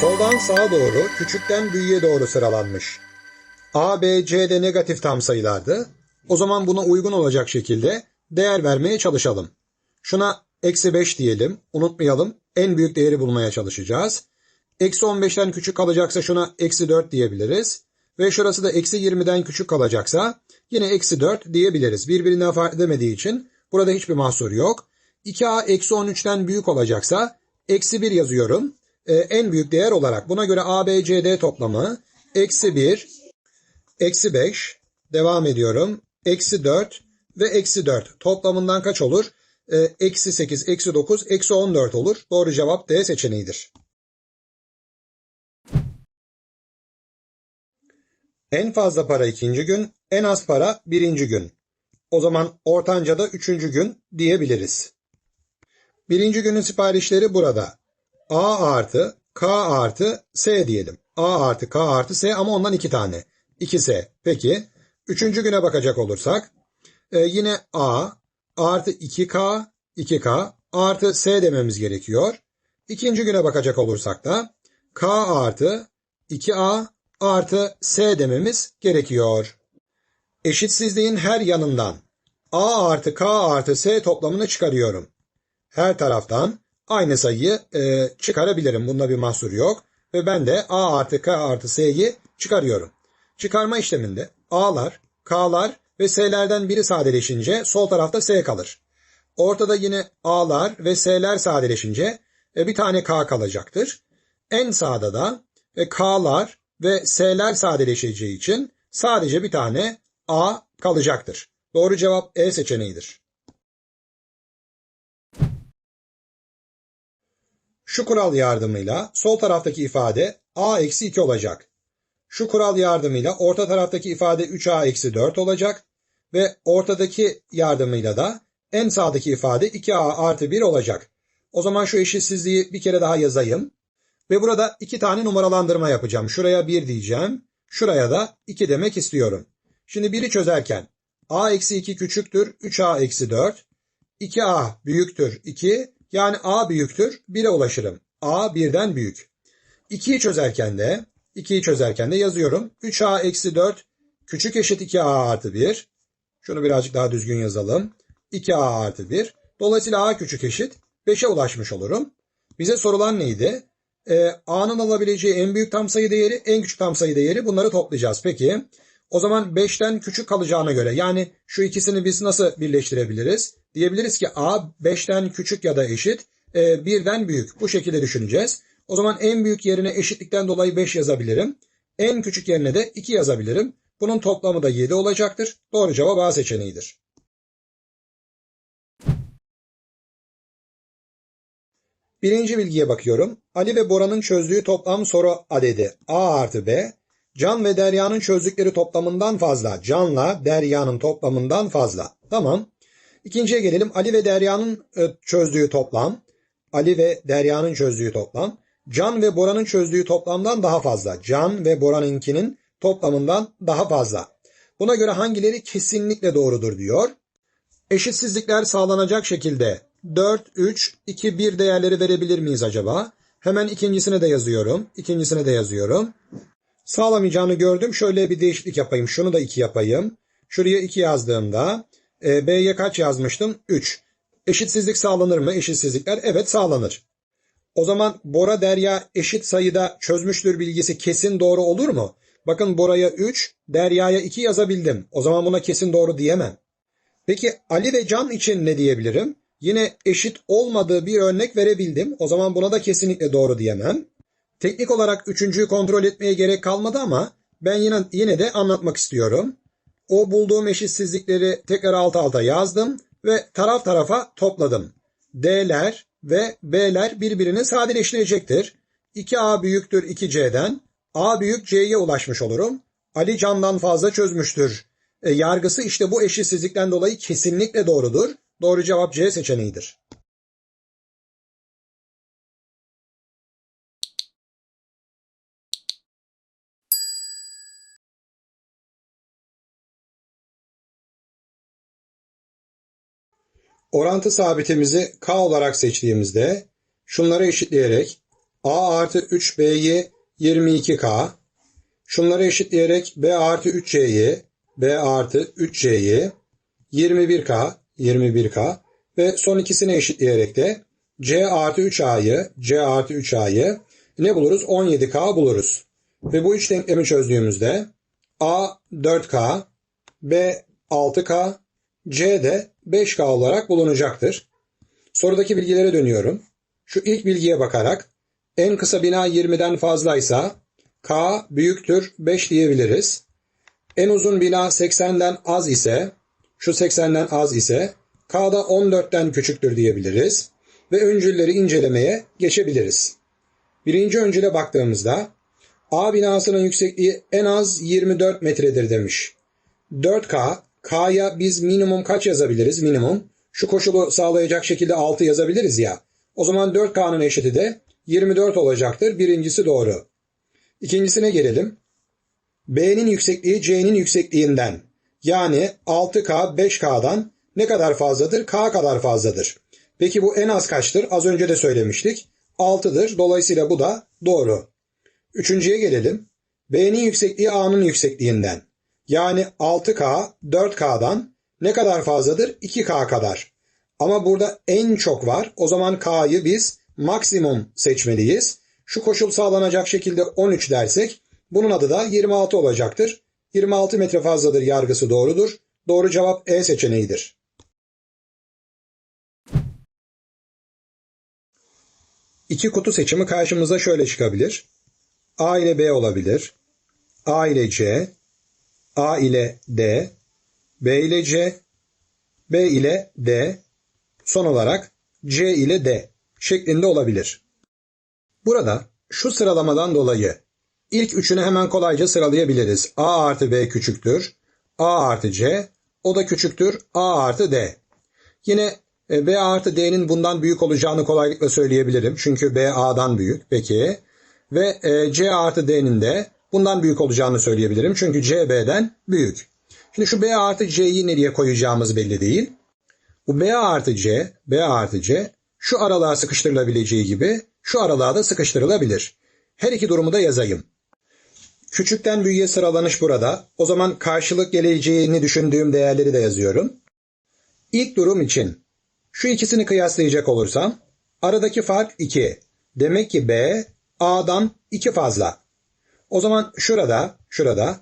Soldan sağa doğru küçükten büyüğe doğru sıralanmış. A, B, C de negatif tam sayılardı. O zaman buna uygun olacak şekilde değer vermeye çalışalım. Şuna eksi 5 diyelim. Unutmayalım. En büyük değeri bulmaya çalışacağız. Eksi 15'ten küçük kalacaksa şuna eksi 4 diyebiliriz. Ve şurası da eksi 20'den küçük kalacaksa yine eksi 4 diyebiliriz. Birbirinden fark edemediği için burada hiçbir mahsur yok. 2a eksi 13'ten büyük olacaksa eksi 1 yazıyorum. Ee, en büyük değer olarak buna göre a, b, c, d toplamı eksi 1, eksi 5, devam ediyorum. Eksi 4 ve eksi 4 toplamından kaç olur? Ee, eksi 8, eksi 9, eksi 14 olur. Doğru cevap D seçeneğidir. En fazla para ikinci gün, en az para birinci gün. O zaman ortanca da üçüncü gün diyebiliriz. Birinci günün siparişleri burada. A artı, K artı, S diyelim. A artı, K artı, S ama ondan iki tane. 2S. Peki. Üçüncü güne bakacak olursak. e, yine A artı 2K, 2K artı S dememiz gerekiyor. İkinci güne bakacak olursak da K artı 2A artı S dememiz gerekiyor. Eşitsizliğin her yanından A artı K artı S toplamını çıkarıyorum. Her taraftan aynı sayıyı e, çıkarabilirim. Bunda bir mahsur yok. Ve ben de A artı K artı S'yi çıkarıyorum. Çıkarma işleminde A'lar, K'lar ve S'lerden biri sadeleşince sol tarafta S kalır. Ortada yine A'lar ve S'ler sadeleşince e, bir tane K kalacaktır. En sağda da e, K'lar ve S'ler sadeleşeceği için sadece bir tane A kalacaktır. Doğru cevap E seçeneğidir. Şu kural yardımıyla sol taraftaki ifade A eksi 2 olacak. Şu kural yardımıyla orta taraftaki ifade 3A eksi 4 olacak ve ortadaki yardımıyla da en sağdaki ifade 2A artı 1 olacak. O zaman şu eşitsizliği bir kere daha yazayım. Ve burada iki tane numaralandırma yapacağım. Şuraya 1 diyeceğim. Şuraya da 2 demek istiyorum. Şimdi biri çözerken a eksi 2 küçüktür 3a eksi 4. 2a büyüktür 2. Yani a büyüktür 1'e ulaşırım. a birden büyük. 2'yi çözerken de 2'yi çözerken de yazıyorum. 3a eksi 4 küçük eşit 2a artı 1. Şunu birazcık daha düzgün yazalım. 2a artı 1. Dolayısıyla a küçük eşit 5'e ulaşmış olurum. Bize sorulan neydi? Ee, a'nın alabileceği en büyük tam sayı değeri, en küçük tam sayı değeri bunları toplayacağız. Peki o zaman 5'ten küçük kalacağına göre yani şu ikisini biz nasıl birleştirebiliriz? Diyebiliriz ki a 5'ten küçük ya da eşit, e, birden büyük. Bu şekilde düşüneceğiz. O zaman en büyük yerine eşitlikten dolayı 5 yazabilirim. En küçük yerine de 2 yazabilirim. Bunun toplamı da 7 olacaktır. Doğru cevap A seçeneğidir. Birinci bilgiye bakıyorum. Ali ve Bora'nın çözdüğü toplam soru adedi A artı B. Can ve Derya'nın çözdükleri toplamından fazla. Can'la Derya'nın toplamından fazla. Tamam. İkinciye gelelim. Ali ve Derya'nın e, çözdüğü toplam. Ali ve Derya'nın çözdüğü toplam. Can ve Bora'nın çözdüğü toplamdan daha fazla. Can ve Bora'nınkinin toplamından daha fazla. Buna göre hangileri kesinlikle doğrudur diyor. Eşitsizlikler sağlanacak şekilde 4, 3, 2, 1 değerleri verebilir miyiz acaba? Hemen ikincisine de yazıyorum. İkincisine de yazıyorum. Sağlamayacağını gördüm. Şöyle bir değişiklik yapayım. Şunu da 2 yapayım. Şuraya 2 yazdığımda e, B'ye kaç yazmıştım? 3. Eşitsizlik sağlanır mı? Eşitsizlikler evet sağlanır. O zaman Bora Derya eşit sayıda çözmüştür bilgisi kesin doğru olur mu? Bakın Bora'ya 3, Derya'ya 2 yazabildim. O zaman buna kesin doğru diyemem. Peki Ali ve Can için ne diyebilirim? Yine eşit olmadığı bir örnek verebildim. O zaman buna da kesinlikle doğru diyemem. Teknik olarak üçüncüyü kontrol etmeye gerek kalmadı ama ben yine, yine de anlatmak istiyorum. O bulduğum eşitsizlikleri tekrar alt alta yazdım ve taraf tarafa topladım. D'ler ve B'ler birbirini sadeleştirecektir. 2A büyüktür 2C'den. A büyük C'ye ulaşmış olurum. Ali Can'dan fazla çözmüştür. E, yargısı işte bu eşitsizlikten dolayı kesinlikle doğrudur. Doğru cevap C seçeneğidir. Orantı sabitimizi K olarak seçtiğimizde şunları eşitleyerek A artı 3B'yi 22K. Şunları eşitleyerek B artı 3C'yi, B artı 3C'yi 21K, 21K ve son ikisini eşitleyerek de C artı 3A'yı, C artı 3A'yı ne buluruz? 17K buluruz. Ve bu üç denklemi çözdüğümüzde A 4K, B 6K, C de 5K olarak bulunacaktır. Sorudaki bilgilere dönüyorum. Şu ilk bilgiye bakarak en kısa bina 20'den fazlaysa K büyüktür 5 diyebiliriz. En uzun bina 80'den az ise, şu 80'den az ise K da 14'ten küçüktür diyebiliriz ve öncülleri incelemeye geçebiliriz. Birinci öncüle baktığımızda A binasının yüksekliği en az 24 metredir demiş. 4K, K'ya biz minimum kaç yazabiliriz minimum? Şu koşulu sağlayacak şekilde 6 yazabiliriz ya. O zaman 4K'nın eşiti de 24 olacaktır. Birincisi doğru. İkincisine gelelim. B'nin yüksekliği C'nin yüksekliğinden yani 6K 5K'dan ne kadar fazladır? K kadar fazladır. Peki bu en az kaçtır? Az önce de söylemiştik. 6'dır. Dolayısıyla bu da doğru. Üçüncüye gelelim. B'nin yüksekliği A'nın yüksekliğinden. Yani 6K 4K'dan ne kadar fazladır? 2K kadar. Ama burada en çok var. O zaman K'yı biz maksimum seçmeliyiz. Şu koşul sağlanacak şekilde 13 dersek bunun adı da 26 olacaktır. 26 metre fazladır yargısı doğrudur. Doğru cevap E seçeneğidir. İki kutu seçimi karşımıza şöyle çıkabilir. A ile B olabilir. A ile C, A ile D, B ile C, B ile D, son olarak C ile D şeklinde olabilir. Burada şu sıralamadan dolayı ilk üçünü hemen kolayca sıralayabiliriz. A artı B küçüktür, A artı C, o da küçüktür, A artı D. Yine e, B artı D'nin bundan büyük olacağını kolaylıkla söyleyebilirim. Çünkü B A'dan büyük. Peki. Ve e, C artı D'nin de bundan büyük olacağını söyleyebilirim. Çünkü C B'den büyük. Şimdi şu B artı C'yi nereye koyacağımız belli değil. Bu B artı C, B artı C şu aralığa sıkıştırılabileceği gibi şu aralığa da sıkıştırılabilir. Her iki durumu da yazayım. Küçükten büyüğe sıralanış burada. O zaman karşılık geleceğini düşündüğüm değerleri de yazıyorum. İlk durum için şu ikisini kıyaslayacak olursam aradaki fark 2. Demek ki B A'dan 2 fazla. O zaman şurada şurada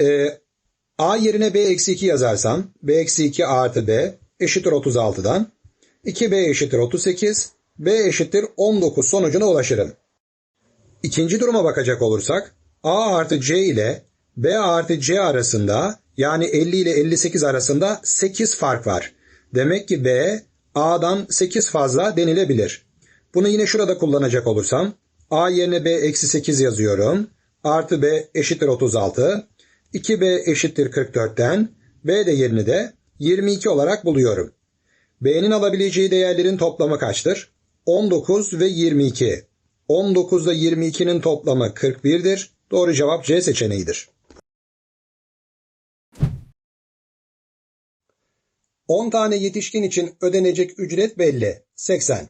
e, A yerine B eksi 2 yazarsam B eksi 2 artı B eşittir 36'dan 2B eşittir 38 B eşittir 19 sonucuna ulaşırım. İkinci duruma bakacak olursak A artı C ile B artı C arasında yani 50 ile 58 arasında 8 fark var. Demek ki B A'dan 8 fazla denilebilir. Bunu yine şurada kullanacak olursam A yerine B eksi 8 yazıyorum. Artı B eşittir 36. 2B eşittir 44'ten B de yerini de 22 olarak buluyorum. B'nin alabileceği değerlerin toplamı kaçtır? 19 ve 22. 19 ile 22'nin toplamı 41'dir. Doğru cevap C seçeneğidir. 10 tane yetişkin için ödenecek ücret belli. 80.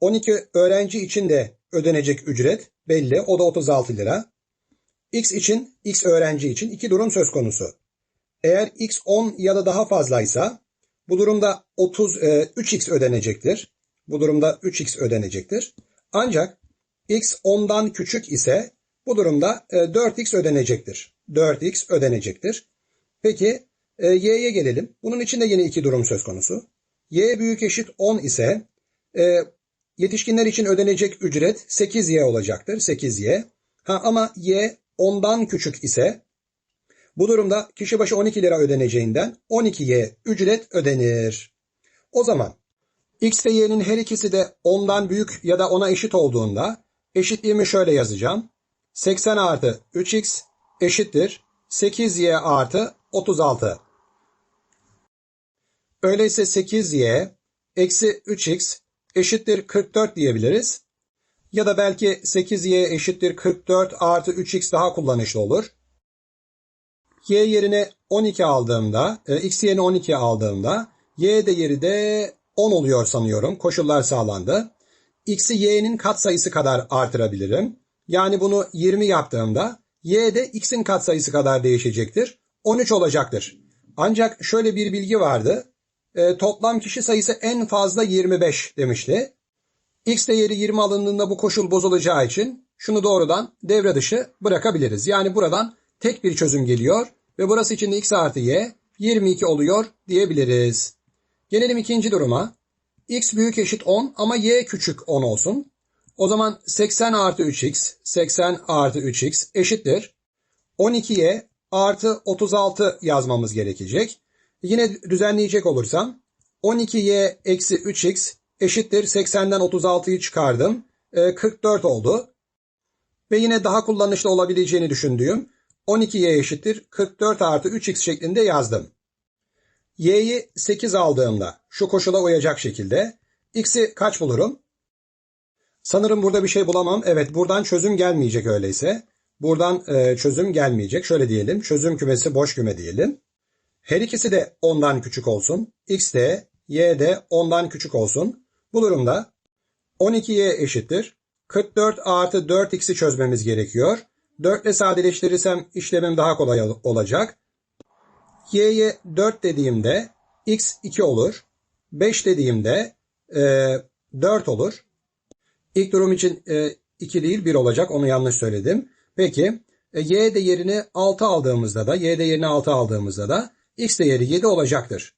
12 öğrenci için de ödenecek ücret belli. O da 36 lira. X için, X öğrenci için iki durum söz konusu. Eğer X 10 ya da daha fazlaysa bu durumda 30 e, 3X ödenecektir. Bu durumda 3X ödenecektir. Ancak X 10'dan küçük ise bu durumda e, 4X ödenecektir. 4X ödenecektir. Peki e, Y'ye gelelim. Bunun için de yine iki durum söz konusu. Y büyük eşit 10 ise e, yetişkinler için ödenecek ücret 8Y olacaktır. 8Y. Ha, ama Y 10'dan küçük ise bu durumda kişi başı 12 lira ödeneceğinden 12Y ücret ödenir. O zaman X ve Y'nin her ikisi de 10'dan büyük ya da 10'a eşit olduğunda eşitliğimi şöyle yazacağım. 80 artı 3X eşittir 8Y artı 36. Öyleyse 8y eksi 3x eşittir 44 diyebiliriz. Ya da belki 8y eşittir 44 artı 3x daha kullanışlı olur. y yerine 12 aldığımda, e, x yerine 12 aldığımda y değeri de 10 oluyor sanıyorum. Koşullar sağlandı. x'i y'nin katsayısı kadar artırabilirim. Yani bunu 20 yaptığımda y de x'in katsayısı kadar değişecektir. 13 olacaktır. Ancak şöyle bir bilgi vardı. E, toplam kişi sayısı en fazla 25 demişti. X değeri 20 alındığında bu koşul bozulacağı için şunu doğrudan devre dışı bırakabiliriz. Yani buradan tek bir çözüm geliyor ve burası için de x artı y 22 oluyor diyebiliriz. Gelelim ikinci duruma. x büyük eşit 10 ama y küçük 10 olsun. O zaman 80 artı 3x, 80 artı 3x eşittir. 12y artı 36 yazmamız gerekecek. Yine düzenleyecek olursam 12y eksi 3x eşittir 80'den 36'yı çıkardım. E, 44 oldu. Ve yine daha kullanışlı olabileceğini düşündüğüm 12y eşittir 44 artı 3x şeklinde yazdım. y'yi 8 aldığımda şu koşula uyacak şekilde x'i kaç bulurum? Sanırım burada bir şey bulamam. Evet buradan çözüm gelmeyecek öyleyse. Buradan e, çözüm gelmeyecek. Şöyle diyelim. Çözüm kümesi boş küme diyelim. Her ikisi de 10'dan küçük olsun. x de y de 10'dan küçük olsun. Bu durumda 12y eşittir. 44 artı 4x'i çözmemiz gerekiyor. 4 ile sadeleştirirsem işlemim daha kolay olacak. y'ye 4 dediğimde x 2 olur. 5 dediğimde e, 4 olur. İlk durum için e, 2 değil 1 olacak. Onu yanlış söyledim. Peki e, y değerini 6 aldığımızda da y değerini 6 aldığımızda da x değeri 7 olacaktır.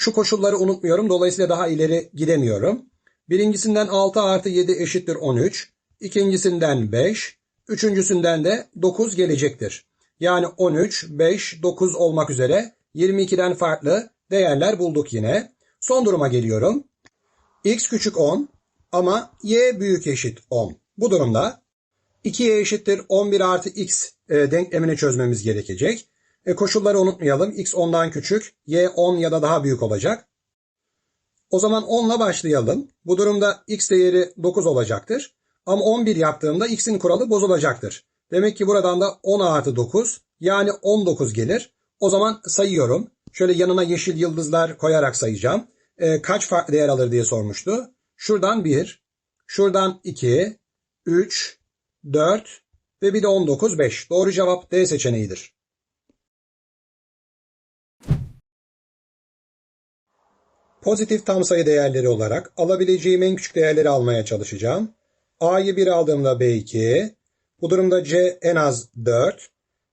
Şu koşulları unutmuyorum. Dolayısıyla daha ileri gidemiyorum. Birincisinden 6 artı 7 eşittir 13. İkincisinden 5. Üçüncüsünden de 9 gelecektir. Yani 13, 5, 9 olmak üzere 22'den farklı değerler bulduk yine. Son duruma geliyorum. x küçük 10 ama y büyük eşit 10. Bu durumda 2y eşittir 11 artı x e, denklemini çözmemiz gerekecek. E, koşulları unutmayalım. X 10'dan küçük, Y 10 ya da daha büyük olacak. O zaman 10 ile başlayalım. Bu durumda X değeri 9 olacaktır. Ama 11 yaptığımda X'in kuralı bozulacaktır. Demek ki buradan da 10 artı 9 yani 19 gelir. O zaman sayıyorum. Şöyle yanına yeşil yıldızlar koyarak sayacağım. E, kaç farklı değer alır diye sormuştu. Şuradan 1, şuradan 2, 3, 4 ve bir de 19, 5. Doğru cevap D seçeneğidir. Pozitif tam sayı değerleri olarak alabileceğim en küçük değerleri almaya çalışacağım. A'yı 1 aldığımda B2. Bu durumda C en az 4.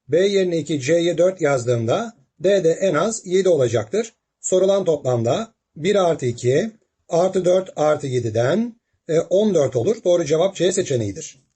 B yerine 2, C'ye 4 yazdığımda D de en az 7 olacaktır. Sorulan toplamda 1 artı 2 artı 4 artı 7'den 14 olur. Doğru cevap C seçeneğidir.